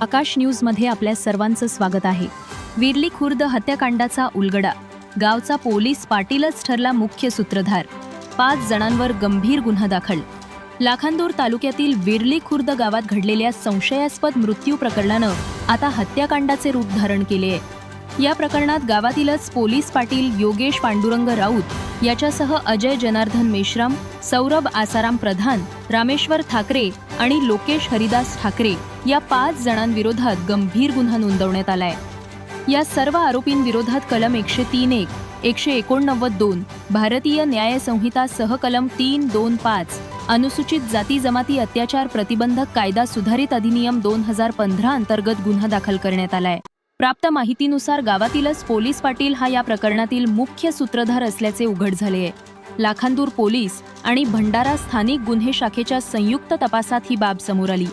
आकाश न्यूजमध्ये आपल्या सर्वांचं स्वागत आहे. विरली खुर्द हत्याकांडाचा उलगडा. गावचा पोलीस पाटीलच ठरला मुख्य सूत्रधार. पाच जणांवर गंभीर गुन्हा दाखल. लाखांदूर तालुक्यातील विरली खुर्द गावात घडलेल्या संशयास्पद मृत्यू प्रकरणानं आता हत्याकांडाचे रूप धारण केले आहे. या प्रकरणात गावातीलच पोलीस पाटील योगेश पांडुरंग राऊत याच्यासह अजय जनार्दन मेश्राम सौरभ आसाराम प्रधान रामेश्वर ठाकरे आणि लोकेश हरिदास ठाकरे या पाच जणांविरोधात गंभीर गुन्हा नोंदवण्यात आलाय. या सर्व आरोपींविरोधात कलम एकशे तीन एक एकशे एकोणनव्वद दोन भारतीय न्याय संहिता सहकलम तीन दोन पाच अनुसूचित जाती जमाती अत्याचार प्रतिबंधक कायदा सुधारित अधिनियम दोन हजार पंधरा अंतर्गत गुन्हा दाखल करण्यात आलाय. प्राप्त माहितीनुसार गावातीलच पोलीस पाटील हा या प्रकरणातील मुख्य सूत्रधार असल्याचे उघड झाले आहे. लाखांदूर पोलीस आणि भंडारा स्थानिक गुन्हे शाखेच्या संयुक्त तपासात ही बाब समोर आली.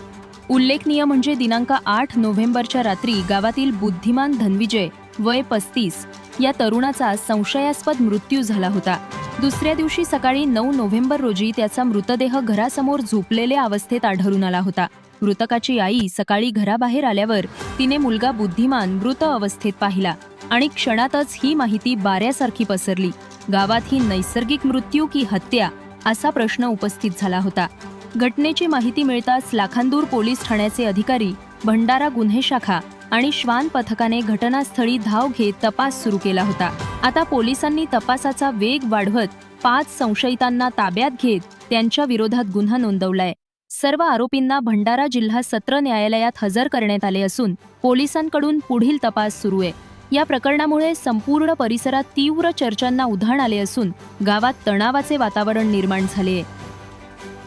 उल्लेखनीय म्हणजे दिनांक आठ नोव्हेंबरच्या रात्री गावातील बुद्धिमान धनविजय वय पस्तीस या तरुणाचा संशयास्पद मृत्यू झाला होता. दुसऱ्या दिवशी सकाळी नऊ नोव्हेंबर रोजी त्याचा मृतदेह घरासमोर झोपलेल्या अवस्थेत आढळून आला होता. मृतकाची आई सकाळी घराबाहेर आल्यावर तिने मुलगा बुद्धिमान मृत अवस्थेत पाहिला आणि क्षणातच ही माहिती बाऱ्यासारखी पसरली. गावात ही नैसर्गिक मृत्यू की हत्या असा प्रश्न उपस्थित झाला होता. घटनेची माहिती मिळताच लाखांदूर पोलीस ठाण्याचे अधिकारी भंडारा गुन्हे शाखा आणि श्वान पथकाने घटनास्थळी धाव घेत तपास सुरू केला होता. आता पोलिसांनी तपासाचा वेग वाढवत पाच संशयितांना ताब्यात घेत त्यांच्या विरोधात गुन्हा नोंदवलाय. सर्व आरोपींना भंडारा जिल्हा सत्र न्यायालयात हजर करण्यात आले असून पोलिसांकडून पुढील तपास सुरू आहे. या प्रकरणामुळे संपूर्ण परिसरात तीव्र चर्चांना उधाण आले असून गावात तणावाचे वातावरण निर्माण झाले आहे.